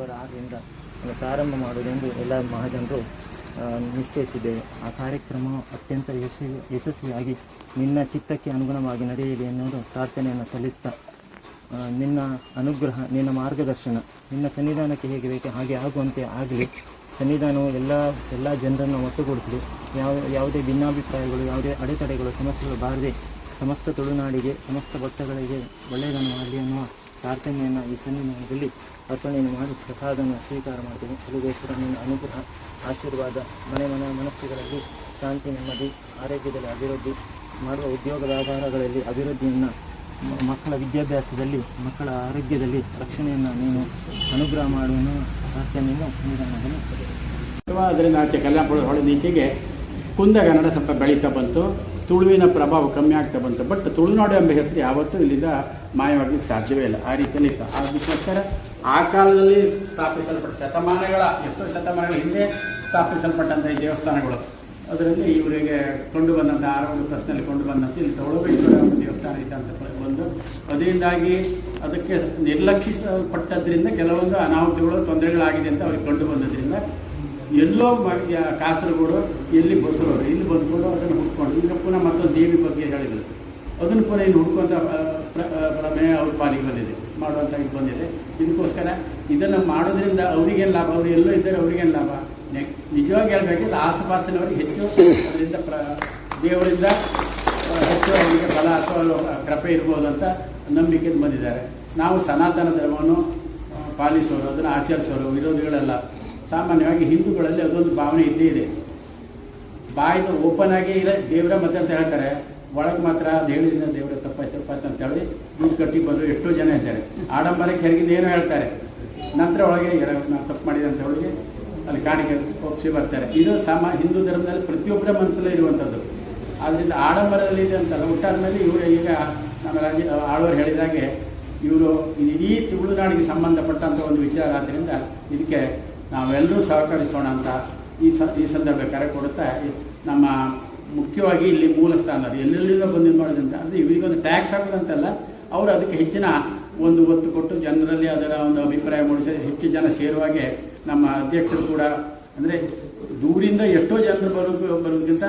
October ಆರರಿಂದ ಪ್ರಾರಂಭ ಮಾಡುವುದೆಂದು ಎಲ್ಲ ಮಹಾಜನರು ನಿಶ್ಚಯಿಸಿದೆ ನಿಶ್ಚಯಿಸಿದ್ದೇವೆ. ಆ ಕಾರ್ಯಕ್ರಮ ಅತ್ಯಂತ ಯಶಸ್ವಿ, ಯಶಸ್ವಿಯಾಗಿ ನಿನ್ನ ಚಿತ್ತಕ್ಕೆ ಅನುಗುಣವಾಗಿ ನಡೆಯಲಿ ಎನ್ನುವುದು ಪ್ರಾರ್ಥನೆಯನ್ನು ಸಲ್ಲಿಸ್ತಾ ನಿನ್ನ ಅನುಗ್ರಹ, ನಿನ್ನ ಮಾರ್ಗದರ್ಶನ, ನಿನ್ನ ಸನ್ನಿಧಾನಕ್ಕೆ ಹೇಗೆ ಬೇಕು ಹಾಗೆ ಆಗುವಂತೆ ಆಗಲಿ. ಸನ್ನಿಧಾನವು ಎಲ್ಲ ಎಲ್ಲ ಜನರನ್ನು ಒಟ್ಟುಗೂಡಿಸಲಿ. ಯಾವ, ಯಾವುದೇ ಭಿನ್ನಾಭಿಪ್ರಾಯಗಳು, ಯಾವುದೇ ಅಡೆತಡೆಗಳು, ಸಮಸ್ಯೆಗಳು ಬಾರದೆ ಸಮಸ್ತ ತುಳುನಾಡಿಗೆ, ಸಮಸ್ತ ಭಕ್ತಗಳಿಗೆ ಒಳ್ಳೆಯದನ್ನು ಮಾಡಲಿ ಅನ್ನುವ ಪ್ರಾರ್ಥನೆಯನ್ನು ಈ ಸನ್ನಿಧಾನದಲ್ಲಿ ಅರ್ಪಣೆಯನ್ನು ಮಾಡಿ ಪ್ರಸಾದವನ್ನು ಸ್ವೀಕಾರ ಮಾಡ್ತೇನೆ. ಅಲ್ಲಿಗೋಸ್ಕರ ನಿನ್ನ ಅನುಗ್ರಹ, ಆಶೀರ್ವಾದ ಮನೆ ಮನೆ ಮನಸ್ಸುಗಳಲ್ಲಿ ಶಾಂತಿ, ನೆಮ್ಮದಿ, ಆರೋಗ್ಯದಲ್ಲಿ ಅಭಿವೃದ್ಧಿ ಮಾಡುವ ಉದ್ಯೋಗ ಆಧಾರಗಳಲ್ಲಿ ಅಭಿವೃದ್ಧಿಯನ್ನು ಮಕ್ಕಳ ವಿದ್ಯಾಭ್ಯಾಸದಲ್ಲಿ, ಮಕ್ಕಳ ಆರೋಗ್ಯದಲ್ಲಿ ರಕ್ಷಣೆಯನ್ನು ನೀನು ಅನುಗ್ರಹ ಮಾಡುವನು. ಪ್ರಾರ್ಥನೆಯನ್ನು ಸನ್ನಿಧಾನದಲ್ಲಿ ಅದರಿಂದ ಆಚೆ ಹೊಳದಿಗೆ ಕುಂದ ಕುಂದಗನ್ನಡ ಸ್ವಲ್ಪ ಬೆಳೀತಾ ಬಂತು. ತುಳುವಿನ ಪ್ರಭಾವ ಕಮ್ಮಿ ಆಗ್ತಾ ಬಂತು. ಬಟ್ ತುಳುನಾಡು ಎಂಬ ಹೆಸರು ಯಾವತ್ತೂ ಇಲ್ಲಿಂದ ಮಾಯವಾಗಲಿಕ್ಕೆ ಸಾಧ್ಯವೇ ಇಲ್ಲ. ಆ ರೀತಿಯಲ್ಲಿ ಇತ್ತು. ಅದಕ್ಕೋಸ್ಕರ ಆ ಕಾಲದಲ್ಲಿ ಸ್ಥಾಪಿಸಲ್ಪಟ್ಟ ಶತಮಾನಗಳ, ಎಷ್ಟೋ ಶತಮಾನಗಳ ಹಿಂದೆ ಸ್ಥಾಪಿಸಲ್ಪಟ್ಟಂಥ ಈ ದೇವಸ್ಥಾನಗಳು. ಅದರಲ್ಲಿ ಇವರಿಗೆ ಕೊಂಡು ಬಂದಂಥ ಆರೋಗ್ಯ ಪ್ರಶ್ನೆಯಲ್ಲಿ ಕೊಂಡು ಬಂದಂಥ ಇಲ್ಲಿ ತಗೊಳ್ಬೇಕರ ದೇವಸ್ಥಾನ ಇದೆ ಅಂತ ಒಂದು. ಅದರಿಂದಾಗಿ ಅದಕ್ಕೆ ನಿರ್ಲಕ್ಷಿಸಲ್ಪಟ್ಟದ್ರಿಂದ ಕೆಲವೊಂದು ಅನಾಹುತಗಳು, ತೊಂದರೆಗಳಾಗಿದೆ ಅಂತ ಅವ್ರಿಗೆ ಕಂಡು ಬಂದದ್ರಿಂದ ಎಲ್ಲೋ ಕಾಸರಗೋಡು ಎಲ್ಲಿ ಬಸರೋದು ಇಲ್ಲಿ ಬಂದ್ಕೊಂಡು ಅದನ್ನು ಹುಡ್ಕೊಂಡು ಈಗ ಪುನಃ ಮತ್ತೊಂದು ದೇವಿ ಬಗ್ಗೆ ಹೇಳಿದರು. ಅದನ್ನು ಪುನಃ ಇನ್ನು ಹುಡ್ಕೊಂತ ಪ್ರಮೇಯ ಅವ್ರ ಪಾಲಿಗೆ ಬಂದಿದೆ ಮಾಡುವಂಥ ಇದು ಬಂದಿದೆ. ಇದಕ್ಕೋಸ್ಕರ ಇದನ್ನು ಮಾಡೋದ್ರಿಂದ ಅವ್ರಿಗೇನು ಲಾಭ? ಅವರು ಎಲ್ಲೋ ಇದ್ದಾರೆ, ಅವ್ರಿಗೇನು ಲಾಭ? ನಿಜವಾಗಿ ಹೇಳಬೇಕಿದ್ರೆ ಆಸುಪಾಸಿನವರಿಗೆ ಹೆಚ್ಚು, ಅದರಿಂದ ಪ್ರ, ದೇವರಿಂದ ಹೆಚ್ಚು ಅವರಿಗೆ ಬಲ ಅಥವಾ ಕೃಪೆ ಇರ್ಬೋದು ಅಂತ ನಂಬಿಕೆ ಬಂದಿದ್ದಾರೆ. ನಾವು ಸನಾತನ ಧರ್ಮವನ್ನು ಪಾಲಿಸೋರು, ಅದನ್ನು ಆಚರಿಸೋರು, ವಿರೋಧಿಗಳೆಲ್ಲ. ಸಾಮಾನ್ಯವಾಗಿ ಹಿಂದೂಗಳಲ್ಲಿ ಅದೊಂದು ಭಾವನೆ ಇದ್ದೇ ಇದೆ. ಬಾಯಿನ ಓಪನ್ ಆಗಿ ಇಲ್ಲ, ದೇವರ ಮತ್ತೆ ಅಂತ ಹೇಳ್ತಾರೆ. ಒಳಗೆ ಮಾತ್ರ ಅದು ಹೇಳಿದ್ರೆ ದೇವರ ತಪ್ಪಾಯ್ತು ಅಂತ ಹೇಳಿ ದುಡ್ಡು ಕಟ್ಟಿ ಬಂದರು ಎಷ್ಟೋ ಜನ ಇದ್ದಾರೆ. ಆಡಂಬರಕ್ಕೆ ಹೆರಿಗಿಂದ ಏನೋ ಹೇಳ್ತಾರೆ. ನಂತರ ಒಳಗೆ ನಾನು ತಪ್ಪು ಮಾಡಿದೆ ಅಂತ ಹೇಳಿ ಅಲ್ಲಿ ಕಾಣಿಕೆ ಒಪ್ಪಿಸಿ ಬರ್ತಾರೆ. ಇದು ಸಾಮಾ, ಹಿಂದೂ ಧರ್ಮದಲ್ಲಿ ಪ್ರತಿಯೊಬ್ಬರ ಮನಸ್ಸಲ್ಲೇ ಇರುವಂಥದ್ದು. ಆದ್ದರಿಂದ ಆಡಂಬರದಲ್ಲಿ ಇದೆ ಅಂತಲ್ಲ ಒಟ್ಟಾದ ಮೇಲೆ ಇವರು ಈಗ ನಮ್ಮ ರಾಜ್ಯ ಆಳ್ವರು ಹೇಳಿದಾಗೆ ಇವರು ಇಡೀ ತುಳುನಾಡಿಗೆ ಸಂಬಂಧಪಟ್ಟಂಥ ಒಂದು ವಿಚಾರ ಆದ್ದರಿಂದ ಇದಕ್ಕೆ ನಾವೆಲ್ಲರೂ ಸಹಕರಿಸೋಣ ಅಂತ ಈ ಸ, ಈ ಸಂದರ್ಭ ಕರೆ ಕೊಡುತ್ತಾ ನಮ್ಮ ಮುಖ್ಯವಾಗಿ ಇಲ್ಲಿ ಮೂಲ ಸ್ಥಾನ, ಎಲ್ಲೆಲ್ಲಿಂದ ಬಂದಿದ್ದು ಮಾಡೋದಂತ ಅಂದರೆ ಇವರಿಗೊಂದು ಟ್ಯಾಕ್ಸ್ ಆಗೋದಂತಲ್ಲ, ಅವರು ಅದಕ್ಕೆ ಹೆಚ್ಚಿನ ಒಂದು ಒತ್ತು ಕೊಟ್ಟು ಜನರಲ್ಲಿ ಅದರ ಒಂದು ಅಭಿಪ್ರಾಯ ಮೂಡಿಸಿ, ಹೆಚ್ಚು ಜನ ಸೇರುವಾಗೆ ನಮ್ಮ ಅಧ್ಯಕ್ಷರು ಕೂಡ, ಅಂದರೆ ದೂರಿಂದ ಎಷ್ಟೋ ಜನರು ಬರೋ ಬರೋದಕ್ಕಿಂತ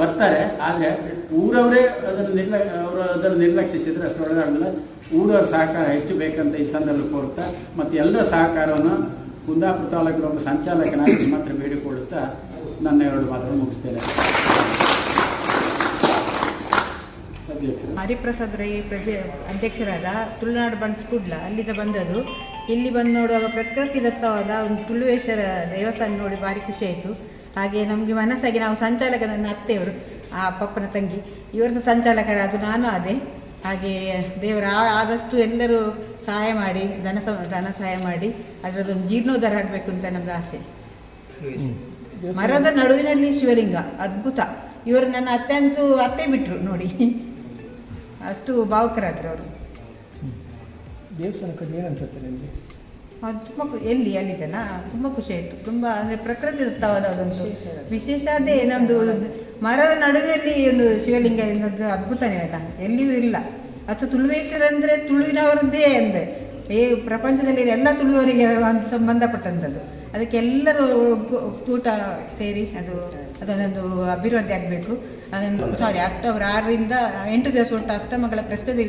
ಬರ್ತಾರೆ, ಆದರೆ ಊರವರೇ ಅದನ್ನು ನಿರ್ಲ, ಅವರು ಅದನ್ನು ನಿರ್ಲಕ್ಷಿಸಿದರೆ ಅಷ್ಟು ಒಳ್ಳೆಯದಾಗಲಿಲ್ಲ ಊರವ್ರ ಸಹಕಾರ ಹೆಚ್ಚು ಬೇಕಂತ ಈ ಸಂದರ್ಭ ಕೋರುತ್ತಾ, ಮತ್ತು ಎಲ್ಲರ ಸಹಕಾರವನ್ನು ಕುಂದಾಪುರ ತಾಲೂಕಿನ ಒಬ್ಬ ಸಂಚಾಲಕನಾಗಿ ಮಾತ್ರ ಬೇಡಿಕೊಳ್ಳುತ್ತಾ ನನ್ನ ಎರಡು ಮಾತನ್ನು ಮುಗಿಸ್ತೇನೆ. ಹರಿಪ್ರಸಾದ್ ರೈ ಪ್ರಸಿ ಅಧ್ಯಕ್ಷರಾದ ತುಳುನಾಡು ಬಂಡ್ಸ್ ಕುಡ್ಲ ಅಲ್ಲಿಂದ ಬಂದದ್ದು. ಇಲ್ಲಿ ಬಂದು ನೋಡುವಾಗ ಪ್ರಕೃತಿ ದತ್ತವಾದ ಒಂದು ತುಳುವೇಶ್ವರ ದೇವಸ್ಥಾನ ನೋಡಿ ಭಾರಿ ಖುಷಿ ಆಯಿತು. ಹಾಗೆ ನಮಗೆ ಮನಸ್ಸಾಗಿ ನಾವು ಸಂಚಾಲಕ ನನ್ನ ಅತ್ತೆಯವರು, ಆ ಪಪ್ಪನ ತಂಗಿ. ಇವರು ಸಹ ಸಂಚಾಲಕರಾದ ನಾನು ಅದೇ ಹಾಗೆ ದೇವರ ಆದಷ್ಟು ಎಲ್ಲರೂ ಸಹಾಯ ಮಾಡಿ ಧನ ಸ ಧನ ಸಹಾಯ ಮಾಡಿ ಅದರದ್ದೊಂದು ಜೀರ್ಣೋದ್ಧಾರ ಆಗಬೇಕು ಅಂತ ನಮ್ಮದು ಆಸೆ. ಮರದ ನಡುವಿನಲ್ಲಿ ಶಿವಲಿಂಗ ಅದ್ಭುತ. ಇವರು ನನ್ನ ಅತ್ತೆ ಅಂತೂ ಅತ್ತೆ ಬಿಟ್ಟರು ನೋಡಿ. ಅಷ್ಟು ಭಾವುಕರಾದ್ರು ಅವರು. ದೇವಸ್ಥಾನ ಕಡೆ ಏನನ್ಸುತ್ತೆ ನಿಮಗೆ? ಅದು ತುಂಬ ಎಲ್ಲಿ ಅಲ್ಲಿದೆನಾ? ತುಂಬ ಖುಷಿ ಆಯಿತು. ತುಂಬ ಅಂದರೆ ಪ್ರಕೃತಿ ದತ್ತವಾದ ಅದೊಂದು ವಿಶೇಷ ಅದೇ ನಮ್ಮದು ಮರದ ನಡುವಿನಲ್ಲಿ ಒಂದು ಶಿವಲಿಂಗ ಅನ್ನೋದು ಅದ್ಭುತನೇ ಅಲ್ಲ ಎಲ್ಲಿಯೂ ಇಲ್ಲ. ಅಸು ತುಳುವೇಶ್ವರ ಅಂದರೆ ತುಳುವಿನವರದ್ದೇ ಅಂದರೆ ಏ ಪ್ರಪಂಚದಲ್ಲಿ ಎಲ್ಲ ತುಳುವರಿಗೆ ಒಂದು ಸಂಬಂಧಪಟ್ಟಂಥದ್ದು. ಅದಕ್ಕೆ ಎಲ್ಲರೂ ಕೂಟ ಸೇರಿ ಅದು ಅದನ್ನೊಂದು ಅಭಿವೃದ್ಧಿ ಆಗಬೇಕು. ಅದನ್ನು ಸಾರಿ ಅಕ್ಟೋಬರ್ ಆರರಿಂದ ಎಂಟು ದಿವಸ ಉಂಟು ಅಷ್ಟಮಗಳ ಪ್ರಸ್ತುತಿ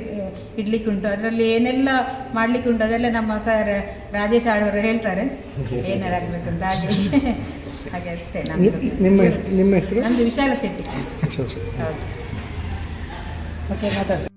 ಇಡ್ಲಿಕ್ಕೆ ಉಂಟು. ಅದರಲ್ಲಿ ಏನೆಲ್ಲ ಮಾಡ್ಲಿಕ್ಕೆ ಉಂಟು ಅದೆಲ್ಲ ನಮ್ಮ ಸರ್ ರಾಜೇಶ್ ಆಡವರು ಹೇಳ್ತಾರೆ. ಏನೆಲ್ಲ ಅಂತ ಹಾಗೆ. ಹಾಗೆ ಅಷ್ಟೇ ನಾನು ನಿಮ್ಮ ನಿಮ್ಮ ಹೆಸರು? ನಮ್ಮದು ವಿಶಾಲ ಶೆಟ್ಟಿ. ಹೌದು. ಮತ್ತೆ ಮಾತಾಡಿ.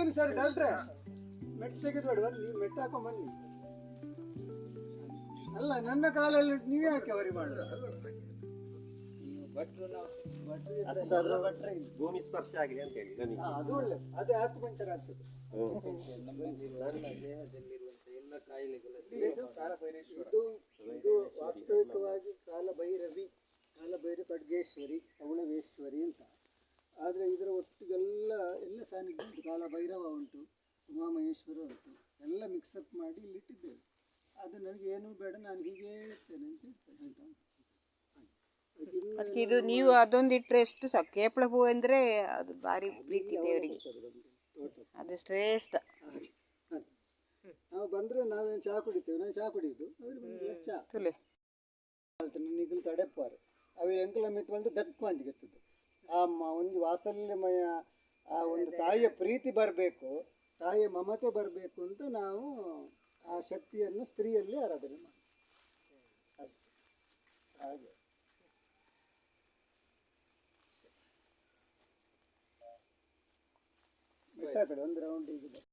ಬನ್ನಿ ಸರ್ ಡಾಕ್ಟ್ರೆ. ಮೆಟ್ ತೆಗೆದು ಬನ್ನಿ ನೀವು ಮೆಟ್ ಹಾಕೊಂಡ್ ಬನ್ನಿ. ಅಲ್ಲ ನನ್ನ ಕಾಲಲ್ಲಿ ನೀವೇ ಯಾಕೆ ವರಿ ಮಾಡುದು ಭೂಮಿ ಸ್ಪರ್ಶ ಆಗಿದೆ ಅಂತ ಹೇಳಿ ನನಗೆ ಅದು ಒಳ್ಳೆ ಅದೇ ಆತ್ಮಪಂಚರ ಆಗ್ತದೆ ಇದು ಇದು ವಾಸ್ತವಿಕವಾಗಿ ಕಾಲಭೈರವಿ ಕಾಲಭೈರವಿ ಖಡ್ಗೇಶ್ವರಿ ಅವಳವೇಶ್ವರಿ ಅಂತ. ಆದರೆ ಇದರ ಒಟ್ಟಿಗೆಲ್ಲ ಎಲ್ಲ ಸಾನಿಧ್ಯ ಕಾಲ ಕಾಲಭೈರವ ಉಮಾಮಹೇಶ್ವರ ಅಂತ. ಎಲ್ಲ ಮಿಕ್ಸಪ್ ಮಾಡಿ ಇಲ್ಲಿ ಇಟ್ಟಿದ್ದೇವೆ. ಅದು ನನಗೆ ಏನೂ ಬೇಡ ನಾನು ಹೀಗೆ ಇರ್ತೇನೆ ಅಂತ ಹೇಳ್ತೇನೆ ಅಂತ ಅದಕ್ಕೆ ಇದು ನೀವು ಅದೊಂದು ಇಟ್ಟರೆ ಎಷ್ಟು ಸಹ ಕೇಪಳ ಹೂ ಅಂದರೆ ಅದು ಭಾರಿ ಪ್ರೀತಿ ದೇವರಿಗೆ. ಅದು ಶ್ರೇಷ್ಠ. ನಾವು ಬಂದರೆ ನಾವೇನು ಚಹಾ ಕುಡಿತೇವೆ? ನಾನು ಚಹಾ ಕುಡಿಯೋದು? ಅವ್ರು ಚಹಾ. ತುಲೆ. ನಿಗಲು ತಡೆಪಾರು ಅವು ಎಂಕಲ ಮಿತ್ ಬಂದು ದಕ್ಕೊಂಡಿಗೆತ್ತದು ಆ ಮ- ಒಂದು ವಾತ್ಸಲ್ಯಮಯ ಆ ಒಂದು ತಾಯಿಯ ಪ್ರೀತಿ ಬರಬೇಕು. ತಾಯಿಯ ಮಮತೆ ಬರಬೇಕು ಅಂತ ನಾವು ಆ ಶಕ್ತಿಯನ್ನು ಸ್ತ್ರೀಯಲ್ಲಿ ಆರಾಧನೆ ಮಾಡಿ ಅಷ್ಟೇ. ಹಾಗೆ. ಒಂದು ರೌಂಡ್ ಹೀಗಿದೆ.